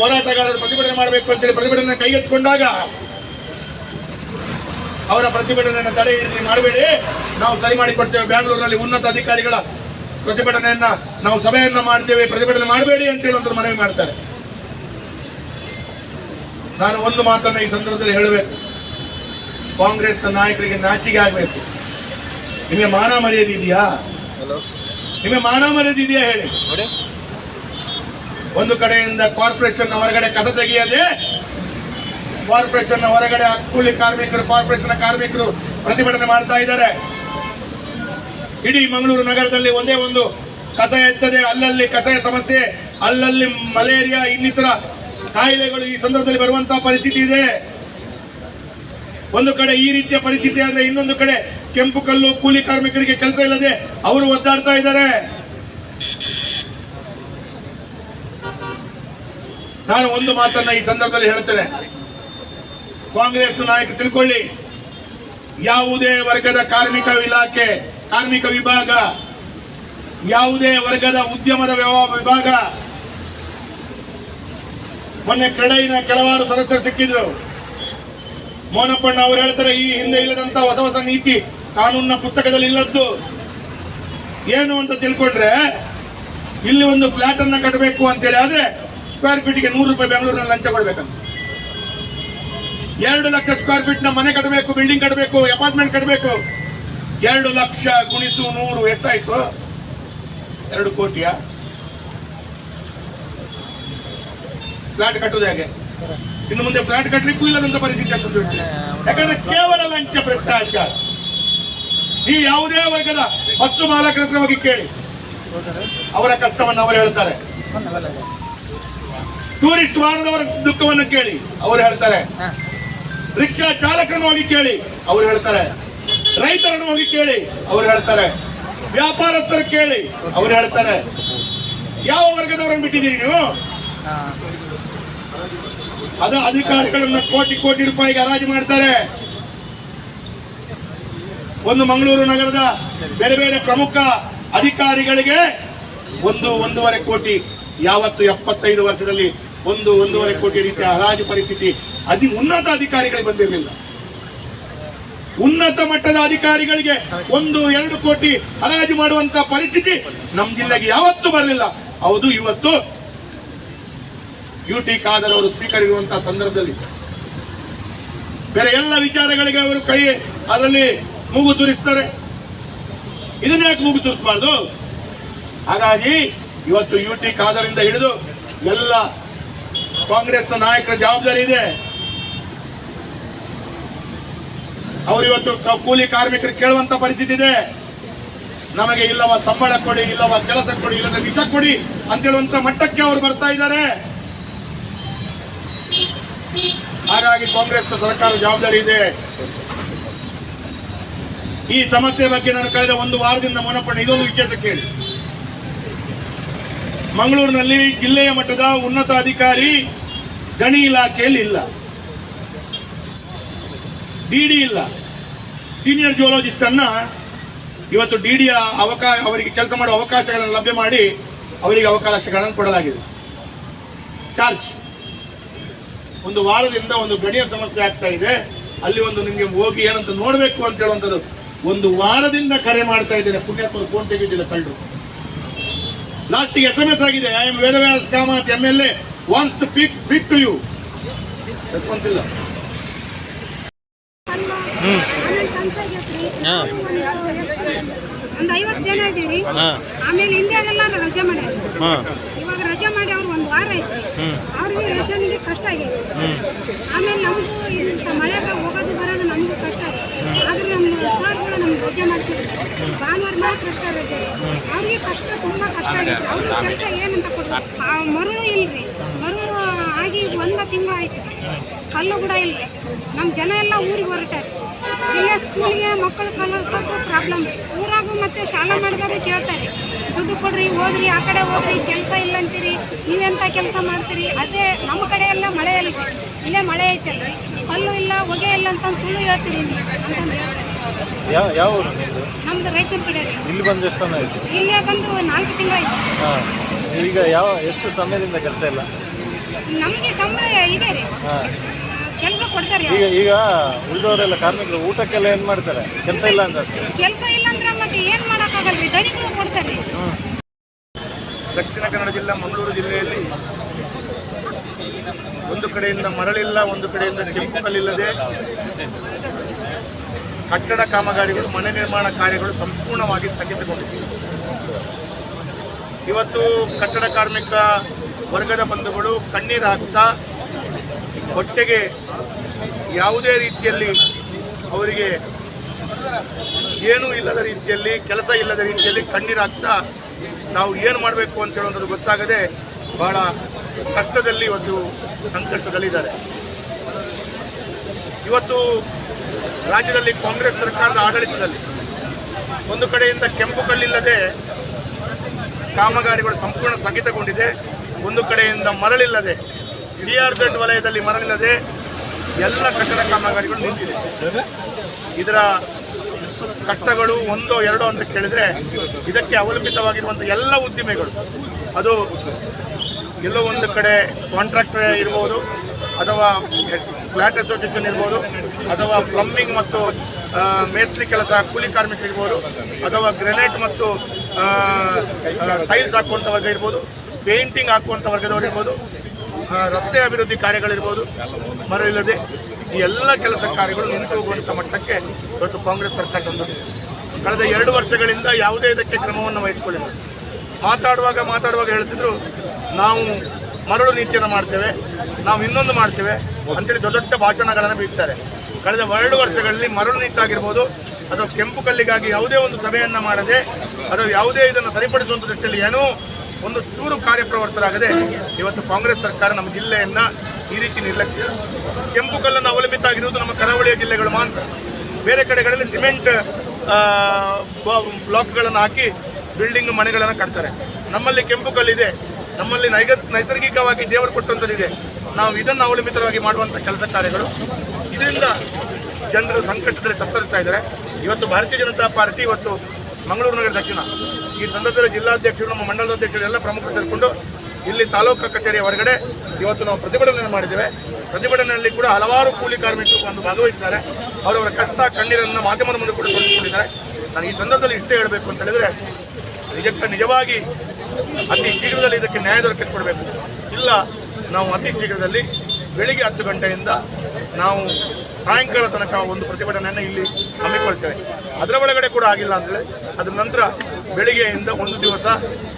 ಹೋರಾಟಗಾರರು ಪ್ರತಿಭಟನೆ ಮಾಡಬೇಕು ಅಂತೇಳಿ ಪ್ರತಿಭಟನೆ ಕೈಗೆತ್ತಿಕೊಂಡಾಗ ಅವರ ಪ್ರತಿಭಟನೆಯನ್ನು ತಡೆ ಹಿಡಿದು ಮಾಡಬೇಡಿ. ನಾವು ಸರಿ ಮಾಡಿಕೊಡ್ತೇವೆ. ಬ್ಯಾಂಗ್ಳೂರಿನಲ್ಲಿ ಉನ್ನತ ಅಧಿಕಾರಿಗಳ ಪ್ರತಿಭಟನೆಯನ್ನ ನಾವು ಸಭೆಯನ್ನ ಮಾಡ್ತೇವೆ. ಪ್ರತಿಭಟನೆ ಮಾಡಬೇಡಿ ಅಂತೇಳಿ ಒಂದು ಮನವಿ ಮಾಡ್ತಾರೆ. ನಾನು ಒಂದು ಮಾತನ್ನ ಈ ಸಂದರ್ಭದಲ್ಲಿ ಹೇಳಬೇಕು. ಕಾಂಗ್ರೆಸ್ ನಾಯಕರಿಗೆ ನಾಚಿಕೆ ಆಗಬೇಕು. ನಿಮಗೆ ಮಾನ ಮರ್ಯಾದೆ ಇದೆಯಾ? ನಿಮಗೆ ಮಾನ ಮರ್ಯಾದೆ ಇದೆಯಾ ಹೇಳಿ? ಒಂದು ಕಡೆಯಿಂದ ಕಾರ್ಪೊರೇಷನ್ ಹೊರಗಡೆ ಕಸ ತೆಗೆಯದೆ ಕಾರ್ಪೊರೇಷನ್ ಹೊರಗಡೆ ಕೂಲಿ ಕಾರ್ಮಿಕರು ಕಾರ್ಪೊರೇಷನ್ ಕಾರ್ಮಿಕರು ಪ್ರತಿಭಟನೆ ಮಾಡ್ತಾ ಇದ್ದಾರೆ. ಇಡೀ ಮಂಗಳೂರು ನಗರದಲ್ಲಿ ಒಂದೇ ಒಂದು ಕಸ ಎತ್ತದೆ. ಅಲ್ಲಲ್ಲಿ ಕಸಯ ಸಮಸ್ಯೆ, ಅಲ್ಲಲ್ಲಿ ಮಲೇರಿಯಾ, ಇನ್ನಿತರ ಕಾಯಿಲೆಗಳು ಈ ಸಂದರ್ಭದಲ್ಲಿ ಬರುವಂತಹ ಪರಿಸ್ಥಿತಿ ಇದೆ. ಒಂದು ಕಡೆ ಈ ರೀತಿಯ ಪರಿಸ್ಥಿತಿ ಆದರೆ ಇನ್ನೊಂದು ಕಡೆ ಕೆಂಪು ಕಲ್ಲು ಕೂಲಿ ಕಾರ್ಮಿಕರಿಗೆ ಕೆಲಸ ಇಲ್ಲದೆ ಅವರು ಒದ್ದಾಡ್ತಾ ಇದ್ದಾರೆ. ನಾನು ಒಂದು ಮಾತನ್ನ ಈ ಸಂದರ್ಭದಲ್ಲಿ ಹೇಳ್ತೇನೆ ಕಾಂಗ್ರೆಸ್ ನಾಯಕ, ತಿಳ್ಕೊಳ್ಳಿ. ಯಾವುದೇ ವರ್ಗದ ಕಾರ್ಮಿಕ ಇಲಾಖೆ, ಕಾರ್ಮಿಕ ವಿಭಾಗ, ಯಾವುದೇ ವರ್ಗದ ಉದ್ಯಮದ ವ್ಯವಹಾರ ವಿಭಾಗ, ಮೊನ್ನೆ ಕ್ರೆಡೈನ ಕೆಲವಾರು ಸದಸ್ಯರು ಸಿಕ್ಕಿದ್ರು. ಮೋನಪ್ಪಣ್ಣ ಅವರು ಹೇಳ್ತಾರೆ, ಈ ಹಿಂದೆ ಇಲ್ಲದಂತ ಹೊಸ ಹೊಸ ನೀತಿ ಕಾನೂನಿನ ಪುಸ್ತಕದಲ್ಲಿ ಇಲ್ಲದ್ದು. ಏನು ಅಂತ ತಿಳ್ಕೊಂಡ್ರೆ, ಇಲ್ಲಿ ಒಂದು ಫ್ಲಾಟ್ ಅನ್ನ ಕಟ್ಟಬೇಕು ಅಂತೇಳಿ ಆದ್ರೆ ಸ್ಕ್ವೇರ್ ಫೀಟ್ಗೆ ನೂರು ರೂಪಾಯಿ ಬೆಂಗಳೂರಿನಲ್ಲಿ ಲಂಚ ಕೊಡ್ಬೇಕಂತ. ಎರಡು ಲಕ್ಷ ಸ್ಕ್ವೇರ್ ಫೀಟ್ನ ಮನೆ ಕಟ್ಟಬೇಕು ಬಿಲ್ಡಿಂಗ್ ಕಟ್ಟಬೇಕು ಅಪಾರ್ಟ್ಮೆಂಟ್ ಕಟ್ಟಬೇಕು ಎರಡು ಲಕ್ಷ ಗುಣಿಸು ನೂರು, ಎಷ್ಟಾಯ್ತು? ಎರಡು ಕೋಟಿಯ? ಫ್ಲಾಟ್ ಕಟ್ಟುದು ಹೇಗೆ? ಇನ್ನು ಮುಂದೆ ಫ್ಲಾಟ್ ಕಟ್ಟಲಿಕ್ಕೂ ಇಲ್ಲದಂತ ಪರಿಸ್ಥಿತಿ ಅಂತ. ಯಾಕಂದ್ರೆ ಕೇವಲ ಲಂಚ ಭ್ರಷ್ಟಾಚಾರ. ನೀವು ಯಾವುದೇ ವರ್ಗದ ಬಸ್ಸು ಮಾಲಕರ ಹತ್ರ ಹೋಗಿ ಕೇಳಿ. ಅವರ ಕಷ್ಟವನ್ನು ಅವರು ಹೇಳ್ತಾರೆ. ಟೂರಿಸ್ಟ್ ವಾಹನದವರ ದುಃಖವನ್ನು ಕೇಳಿ ಅವರು ಹೇಳ್ತಾರೆ. ರಿಕ್ಷಾ ಚಾಲಕರನ್ನು ಹೋಗಿ ಕೇಳಿ ಅವರು ಹೇಳ್ತಾರೆ. ರೈತರನ್ನು ಹೋಗಿ ಕೇಳಿ ಅವರು ಹೇಳ್ತಾರೆ. ವ್ಯಾಪಾರಸ್ಥರು ಕೇಳಿ ಅವರು ಹೇಳ್ತಾರೆ. ಯಾವ ವರ್ಗದವರನ್ನು ಬಿಟ್ಟಿದ್ದೀರಿ ನೀವು? ಅದು ಅಧಿಕಾರಿಗಳನ್ನ ಕೋಟಿ ಕೋಟಿ ರೂಪಾಯಿಗೆ ಹರಾಜು ಮಾಡ್ತಾರೆ. ಒಂದು ಮಂಗಳೂರು ನಗರದ ಬೇರೆ ಬೇರೆ ಪ್ರಮುಖ ಅಧಿಕಾರಿಗಳಿಗೆ ಒಂದು ಒಂದೂವರೆ ಕೋಟಿ ಯಾವತ್ತು ಎಪ್ಪತ್ತೈದು ವರ್ಷದಲ್ಲಿ ಒಂದು ಒಂದೂವರೆ ಕೋಟಿ ರೀತಿಯ ಹರಾಜು ಪರಿಸ್ಥಿತಿ ಅತಿ ಉನ್ನತ ಅಧಿಕಾರಿಗಳಿಗೆ ಬಂದಿರಲಿಲ್ಲ. ಉನ್ನತ ಮಟ್ಟದ ಅಧಿಕಾರಿಗಳಿಗೆ ಒಂದು, ಎರಡು ಕೋಟಿ ಹರಾಜು ಮಾಡುವಂತ ಪರಿಸ್ಥಿತಿ ನಮ್ಮ ಜಿಲ್ಲೆಗೆ ಯಾವತ್ತೂ ಬರಲಿಲ್ಲ. ಹೌದು, ಇವತ್ತು ಯು ಟಿ ಖಾದರ್ ಅವರು ಸ್ಪೀಕರ್ ಇರುವಂತಹ ಸಂದರ್ಭದಲ್ಲಿ ಬೇರೆ ಎಲ್ಲ ವಿಚಾರಗಳಿಗೆ ಅವರು ಕೈ ಅದರಲ್ಲಿ ಮೂಗು ತುರಿಸ್ತಾರೆ. ಇದನ್ನ ಯಾಕೆ ಮೂಗು ತುರಿಸಬಾರ್ದು? ಹಾಗಾಗಿ ಇವತ್ತು ಯು ಟಿ ಖಾದರಿಂದ ಹಿಡಿದು ಎಲ್ಲ ಕಾಂಗ್ರೆಸ್ನ ನಾಯಕರ ಜವಾಬ್ದಾರಿ ಇದೆ. ಅವರು ಇವತ್ತು ಕೂಲಿ ಕಾರ್ಮಿಕರು ಕೇಳುವಂತ ಪರಿಸ್ಥಿತಿ ಇದೆ. ನಮಗೆ ಇಲ್ಲವ ಸಂಬಳ ಕೊಡಿ, ಇಲ್ಲವ ಕೆಲಸ ಕೊಡಿ, ಇಲ್ಲದ ವಿಷ ಕೊಡಿ ಅಂತ ಹೇಳುವಂತ ಮಟ್ಟಕ್ಕೆ ಅವರು ಬರ್ತಾ ಇದ್ದಾರೆ. ಹಾಗಾಗಿ ಕಾಂಗ್ರೆಸ್ ಸರ್ಕಾರ ಜವಾಬ್ದಾರಿ ಇದೆ. ಈ ಸಮಸ್ಯೆ ಬಗ್ಗೆ ನಾನು ಕಳೆದ ಒಂದು ವಾರದಿಂದ ಮೊನಪಣ್ಣ ಇದೊಂದು ವಿಷಯ ಕೇಳಿ. ಮಂಗಳೂರಿನಲ್ಲಿ ಜಿಲ್ಲೆಯ ಮಟ್ಟದ ಉನ್ನತ ಅಧಿಕಾರಿ ಗಣಿ ಇಲಾಖೆಯಲ್ಲಿ ಇಲ್ಲ. ಡಿಡಿ ಇಲ್ಲ. ಸೀನಿಯರ್ ಜಿಯೋಲಜಿಸ್ಟ್ ಅನ್ನ ಇವತ್ತು ಡಿಡಿಯ ಅವಕಾಶ ಅವರಿಗೆ ಕೆಲಸ ಮಾಡುವ ಅವಕಾಶಗಳನ್ನು ಲಭ್ಯ ಮಾಡಿ ಅವರಿಗೆ ಅವಕಾಶಗಳನ್ನು ಕೊಡಲಾಗಿದೆ. ಚಾರ್ಜ್. ಒಂದು ವಾರದಿಂದ ಒಂದು ಗಣಿಯ ಸಮಸ್ಯೆ ಆಗ್ತಾ ಇದೆ. ಅಲ್ಲಿ ಒಂದು ನಿಮಗೆ ಹೋಗಿ ಏನಂತ ನೋಡಬೇಕು ಅಂತ ಹೇಳುವಂಥದ್ದು ಒಂದು ವಾರದಿಂದ ಕರೆ ಮಾಡ್ತಾ ಇದ್ದೇನೆ. ಪುಣ್ಯಾತ್ಮರು ಫೋನ್ ತೆಗೆದಿಲ್ಲ ಕಳ್ಳು ಲಾಸ್ಟಿಗೆ ಎಸ್ ಎಂ ಎಸ್ ಆಗಿದೆ I'm Vedavyasa Kamath M L A wants to pick pick to you ಸಂಸದ ಒಂದು ಐವತ್ತು ಜನ ಇದ್ದೀವಿ. ಆಮೇಲೆ ಇಂಡಿಯಾಗೆಲ್ಲ ರಜೆ ಮಾಡ್ಯಾರ ಇವಾಗ ರಜೆ ಮಾಡಿ ಅವ್ರು ಒಂದು ವಾರ ಐತಿ ಅವ್ರಿಗೆ ರೇಷನ್ಗೆ ಕಷ್ಟ ಆಗಿದೆ. ಆಮೇಲೆ ನಮಗೂ ಇಂಥ ಮಳೆಗೆ ಹೋಗೋದು ಬರೋದು ನಮಗೂ ಆದ್ರೆ ನಮ್ಮ ಸರ್ಗಳು ನಮ್ಗೆ ರಜೆ ಮಾಡ್ತಿದ್ರು. ಭಾನುವಾರ ಮಾತ್ರ ಕಷ್ಟ ರಜೆ. ಅವ್ರಿಗೆ ಕಷ್ಟ, ತುಂಬಾ ಕಷ್ಟ ಆಗಿದೆ ಅವ್ರಿಗೆ ಕೆಲಸ ಏನಂತ ಕೊಡ್ತಾರೆ ಮರಳು ಇಲ್ರಿ. ಮರಳು ಆಗಿ ಒಂದ ತಿಂಗಳು ಆಯ್ತು. ಕಲ್ಲು ಕೂಡ ಇಲ್ರಿ. ನಮ್ಮ ಜನ ಎಲ್ಲ ಊರಿಗೆ ಹೊರಟಾರೆ. ಇಲ್ಲ ಸ್ಕೂಲ್ಗೆ ಮಕ್ಕಳು ಕಲಿಸೋದು ಪ್ರಾಬ್ಲಮ್ ಊರಾಗೂ ಮತ್ತೆ ಶಾಲಾ ಮಾಡಿದಾಗ ಕೇಳ್ತಾರೆ. ದುಡ್ಡು ಕೊಡ್ರಿ, ಹೋದ್ರಿ, ಆ ಕಡೆ ಹೋಗ್ರಿ ಕೆಲಸ ಇಲ್ಲ ಅಂತೀರಿ. ನೀವೆಂತ ಕೆಲಸ ಮಾಡ್ತೀರಿ? ಅದೇ ನಮ್ಮ ಕಡೆ ಎಲ್ಲ ಮಳೆ ಇಲ್ಲ ಇಲ್ಲೇ ಮಳೆ ಐತಲ್ರಿ ಅಲ್ಲೂ ಇಲ್ಲ ಹೊಗೆ ಇಲ್ಲ ಅಂತ ಸುಳ್ಳು ಹೇಳ್ತೀರಿ ಯಾವ ಯಾವ ಊರು ನಿಮ್ಮದು ನಮ್ದು ರಾಯಚೂರು ಕಡೆ ರೀ. ಇಲ್ಲಿ ಬಂದು ಎಷ್ಟು ಸಮಯ ಆಯಿತು? ಇಲ್ಲೇ ಬಂದು ನಾಲ್ಕು ತಿಂಗಳು ಹಾಂ. ಈಗ ಯಾವ ಎಷ್ಟು ಸಮಯದಿಂದ ಕೆಲಸ ಇಲ್ಲ? ನಮಗೆ ಸಂಬಳ ಇದೆ ರೀ. ಹಾಂ. ಕೆಲಸ ಕೊಡ್ತಾರೆ ಈಗ ಈಗ ಉಳಿದವರೆಲ್ಲ ಕಾರ್ಮಿಕರು ಊಟಕ್ಕೆಲ್ಲ ಏನು ಮಾಡ್ತಾರೆ? ಕೆಲಸ ಇಲ್ಲ ಅಂತ ಕೆಲಸ ಇಲ್ಲ ಅಂದ್ರೆ ಮತ್ತೆ ಏನು ಮಾಡಕ್ಕಾಗಲ್ರಿ? ದಣಿಗಳು ಕೊಡ್ತಾರೆ. ದಕ್ಷಿಣ ಕನ್ನಡ ಜಿಲ್ಲೆ ಮಂಗಳೂರು ಜಿಲ್ಲೆಯಲ್ಲಿ ಒಂದು ಕಡೆಯಿಂದ ಮರಳಿಲ್ಲ, ಒಂದು ಕಡೆಯಿಂದ ಕೆಂಪು ಕಲ್ಲಿಲ್ಲದೆ. ಕಟ್ಟಡ ಕಾಮಗಾರಿಗಳು, ಮನೆ ನಿರ್ಮಾಣ ಕಾರ್ಯಗಳು ಸಂಪೂರ್ಣವಾಗಿ ಸ್ಥಗಿತಗೊಂಡಿವೆ ಇವತ್ತು ಕಟ್ಟಡ ಕಾರ್ಮಿಕ ವರ್ಗದ ಬಂಧುಗಳು ಕಣ್ಣೀರು ಹೊಟ್ಟೆಗೆ ಯಾವುದೇ ರೀತಿಯಲ್ಲಿ ಅವರಿಗೆ ಏನೂ ಇಲ್ಲದ ರೀತಿಯಲ್ಲಿ, ಕೆಲಸ ಇಲ್ಲದ ರೀತಿಯಲ್ಲಿ ಕಣ್ಣೀರು ಹಾಕ್ತಾ ನಾವು ಏನು ಮಾಡಬೇಕು ಅಂತ ಹೇಳುವಂಥದ್ದು ಗೊತ್ತಾಗದೆ ಬಹಳ ಕಷ್ಟದಲ್ಲಿ ಇವತ್ತು ಸಂಕಷ್ಟದಲ್ಲಿದ್ದಾರೆ. ಇವತ್ತು ರಾಜ್ಯದಲ್ಲಿ ಕಾಂಗ್ರೆಸ್ ಸರ್ಕಾರದ ಆಡಳಿತದಲ್ಲಿ ಒಂದು ಕಡೆಯಿಂದ ಕೆಂಪು ಕಲ್ಲಿಲ್ಲದೆ ಕಾಮಗಾರಿಗಳು ಸಂಪೂರ್ಣ ಸ್ಥಗಿತಗೊಂಡಿದೆ. ಒಂದು ಕಡೆಯಿಂದ ಮರಳಿಲ್ಲದೆ, ಸಿ ಆರ್ ಜೆಡ್ ವಲಯದಲ್ಲಿ ಮರಳಿಲ್ಲದೆ ಎಲ್ಲ ಕಟ್ಟಡ ಕಾಮಗಾರಿಗಳು ನಿಂತಿದೆ. ಇದರ ಕಷ್ಟಗಳು ಒಂದೋ ಎರಡೋ ಅಂತ ಕೇಳಿದ್ರೆ ಇದಕ್ಕೆ ಅವಲಂಬಿತವಾಗಿರುವಂಥ ಎಲ್ಲ ಉದ್ದಿಮೆಗಳು. ಅದು ಎಲ್ಲೋ ಒಂದು ಕಡೆ ಕಾಂಟ್ರಾಕ್ಟರ್ ಇರ್ಬೋದು, ಅಥವಾ ಫ್ಲಾಟ್ ಅಸೋಸಿಯೇಷನ್ ಇರ್ಬೋದು, ಅಥವಾ ಪ್ಲಂಬಿಂಗ್ ಮತ್ತು ಮೇಸ್ತ್ರಿ ಕೆಲಸ, ಕೂಲಿ ಕಾರ್ಮಿಕರಿರ್ಬೋದು ಅಥವಾ ಗ್ರೆನೇಟ್ ಮತ್ತು ಟೈಲ್ಸ್ ಹಾಕುವಂಥ ವರ್ಗ ಇರ್ಬೋದು ಪೇಂಟಿಂಗ್ ಹಾಕುವಂಥ ವರ್ಗದವರಿರ್ಬೋದು ರಸ್ತೆ ಅಭಿವೃದ್ಧಿ ಕಾರ್ಯಗಳಿರ್ಬೋದು ಮರವಿಲ್ಲದೆ ಈ ಎಲ್ಲ ಕೆಲಸ ಕಾರ್ಯಗಳು ನಿಂತು ಹೋಗುವಂಥ ಮಟ್ಟಕ್ಕೆ ಇವತ್ತು ಕಾಂಗ್ರೆಸ್ ಸರ್ಕಾರ ತಂದಿದೆ. ಕಳೆದ ಎರಡು ವರ್ಷಗಳಿಂದ ಯಾವುದೇ ಇದಕ್ಕೆ ಕ್ರಮವನ್ನು ವಹಿಸಿಕೊಳ್ಳಿಲ್ಲ ಮಾತಾಡುವಾಗ ಮಾತಾಡುವಾಗ ಹೇಳ್ತಿದ್ರು ನಾವು ಮರಳು ನೀತಿಯನ್ನು ಮಾಡ್ತೇವೆ, ನಾವು ಇನ್ನೊಂದು ಮಾಡ್ತೇವೆ ಅಂತೇಳಿ ದೊಡ್ಡ ದೊಡ್ಡ ಭಾಷಣಗಳನ್ನು ಬೀಗ್ತಾರೆ ಕಳೆದ ಎರಡು ವರ್ಷಗಳಲ್ಲಿ ಮರಳು ನೀತಿ ಆಗಿರ್ಬೋದು, ಅಥವಾ ಕೆಂಪು ಕಲ್ಲಿಗಾಗಿ ಯಾವುದೇ ಒಂದು ಸಭೆಯನ್ನು ಮಾಡದೆ, ಅಥವಾ ಯಾವುದೇ ಇದನ್ನು ಸರಿಪಡಿಸುವಂಥ ದೃಷ್ಟಿಯಲ್ಲಿ ಏನೂ ಒಂದು ಚೂರು ಕಾರ್ಯಪ್ರವರ್ತರಾಗದೆ ಇವತ್ತು ಕಾಂಗ್ರೆಸ್ ಸರ್ಕಾರ ನಮ್ಮ ಜಿಲ್ಲೆಯನ್ನು ಈ ರೀತಿ ನಿರ್ಲಕ್ಷ್ಯ ಕೆಂಪು ಕಲ್ಲನ್ನು ಅವಲಂಬಿತ ಆಗಿರುವುದು ನಮ್ಮ ಕರಾವಳಿಯ ಜಿಲ್ಲೆಗಳು ಮಾತ್ರ. ಬೇರೆ ಕಡೆಗಳಲ್ಲಿ ಸಿಮೆಂಟ್ ಬ್ಲಾಕ್ಗಳನ್ನು ಹಾಕಿ ಬಿಲ್ಡಿಂಗ್ ಮನೆಗಳನ್ನು ಕಟ್ತಾರೆ. ನಮ್ಮಲ್ಲಿ ಕೆಂಪು ಕಲ್ಲಿದೆ. ನಮ್ಮಲ್ಲಿ ನೈಗ ನೈಸರ್ಗಿಕವಾಗಿ ದೇವರು ಕೊಟ್ಟಂಥದ್ದಿದೆ. ನಾವು ಇದನ್ನು ಅವಲಂಬಿತವಾಗಿ ಮಾಡುವಂಥ ಕೆಲಸ ಕಾರ್ಯಗಳು. ಇದರಿಂದ ಜನರು ಸಂಕಷ್ಟದಲ್ಲಿ ತತ್ತರಿಸ್ತಾ ಇದ್ದಾರೆ. ಇವತ್ತು ಭಾರತೀಯ ಜನತಾ ಪಾರ್ಟಿ ಇವತ್ತು ಮಂಗಳೂರು ನಗರ ದಕ್ಷಿಣ. ಈ ಸಂದರ್ಭದಲ್ಲಿ ಜಿಲ್ಲಾಧ್ಯಕ್ಷರು, ನಮ್ಮ ಮಂಡಲದ ಅಧ್ಯಕ್ಷರು ಎಲ್ಲ ಪ್ರಮುಖರು ಸೇರಿಕೊಂಡು ಇಲ್ಲಿ ತಾಲೂಕು ಕಚೇರಿಯ ಹೊರಗಡೆ ಇವತ್ತು ನಾವು ಪ್ರತಿಭಟನೆ ಮಾಡಿದ್ದೇವೆ. ಪ್ರತಿಭಟನೆಯಲ್ಲಿ ಕೂಡ ಹಲವಾರು ಕೂಲಿ ಕಾರ್ಮಿಕರು ಬಂದು ಭಾಗವಹಿಸಿದ್ದಾರೆ. ಅವರವರ ಕಷ್ಟ ಕಣ್ಣೀರನ್ನು ಮಾಧ್ಯಮದ ಮುಂದೆ ಕೂಡ ತೋರಿಸಿಕೊಂಡಿದ್ದಾರೆ ನಾನು ಈ ಸಂದರ್ಭದಲ್ಲಿ ಇಷ್ಟೇ ಹೇಳಬೇಕು ಅಂತ ಹೇಳಿದ್ರೆ ನಿಜಕ್ಕೆ ನಿಜವಾಗಿ ಅತಿ ಶೀಘ್ರದಲ್ಲಿ ಇದಕ್ಕೆ ನ್ಯಾಯ ದೊರಕಿಸ್ಕೊಡ್ಬೇಕು. ಇಲ್ಲ, ನಾವು ಅತಿ ಶೀಘ್ರದಲ್ಲಿ ಬೆಳಿಗ್ಗೆ ಹತ್ತು ಗಂಟೆಯಿಂದ ನಾವು ಸಾಯಂಕಾಲ ತನಕ ಒಂದು ಪ್ರತಿಭಟನೆಯನ್ನು ಇಲ್ಲಿ ಹಮ್ಮಿಕೊಳ್ತೇವೆ. ಅದರ ಒಳಗಡೆ ಕೂಡ ಆಗಿಲ್ಲ ಅಂದರೆ ಅದರ ನಂತರ ಬೆಳಿಗ್ಗೆಯಿಂದ ಒಂದು ದಿವಸ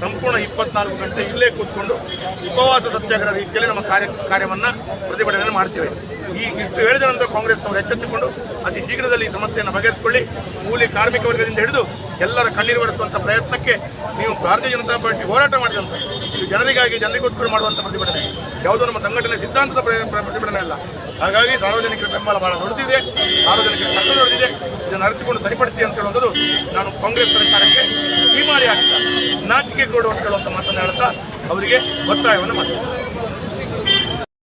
ಸಂಪೂರ್ಣ ಇಪ್ಪತ್ನಾಲ್ಕು ಗಂಟೆ ಇಲ್ಲೇ ಕೂತ್ಕೊಂಡು ಉಪವಾಸ ಸತ್ಯಾಗ್ರಹ ರೀತಿಯಲ್ಲಿ ನಮ್ಮ ಕಾರ್ಯ ಕಾರ್ಯವನ್ನು ಪ್ರತಿಭಟನೆ ಮಾಡ್ತೇವೆ. ಈ ಇಷ್ಟು ಹೇಳಿದ ನಂತರ ಕಾಂಗ್ರೆಸ್ನವರು ಎಚ್ಚೆತ್ತುಕೊಂಡು ಅತಿ ಶೀಘ್ರದಲ್ಲಿ ಈ ಸಮಸ್ಯೆಯನ್ನು ಬಗೆಹರಿಸಿಕೊಳ್ಳಿ. ಕೂಲಿ ಕಾರ್ಮಿಕ ವರ್ಗದಿಂದ ಹಿಡಿದು ಎಲ್ಲರ ಕಣ್ಣೀರು ಬಡಿಸುವಂಥ ಪ್ರಯತ್ನಕ್ಕೆ ನೀವು ಭಾರತೀಯ ಜನತಾ ಪಾರ್ಟಿ ಹೋರಾಟ ಮಾಡಿದಂಥ ಇದು ಜನರಿಗಾಗಿ ಜನರಿಗೋಸ್ಕರ ಮಾಡುವಂಥ ಪ್ರತಿಭಟನೆ. ಯಾವುದೋ ನಮ್ಮ ಸಂಘಟನೆ ಸಿದ್ಧಾಂತದ ಪ್ರ- ಪ್ರ- ಪ್ರತಿಭಟನೆ ಅಲ್ಲ. ಹಾಗಾಗಿ ಸಾರ್ವಜನಿಕರ ಬೆಂಬಲ ಬಹಳ ದೊಡ್ಡದಿದೆ, ಸಾರ್ವಜನಿಕರ ಕಷ್ಟ ದೊಡ್ಡದಿದೆ. ಇದನ್ನು ಅರಿತುಕೊಂಡು ಸರಿಪಡಿಸಿ ಅಂತ ಹೇಳುವಂಥದ್ದು ನಾನು ಕಾಂಗ್ರೆಸ್ ಸರ್ಕಾರಕ್ಕೆ ತೀರ್ಮಾನ ಆಗ್ತಾ ನಾಚಿಕೆ ಕೊಡು ಅಂತ ಹೇಳುವಂಥ ಮಾತನ್ನು ಹೇಳ್ತಾ ಅವರಿಗೆ ಒತ್ತಾಯವನ್ನು ಮಾಡ್ತೀನಿ.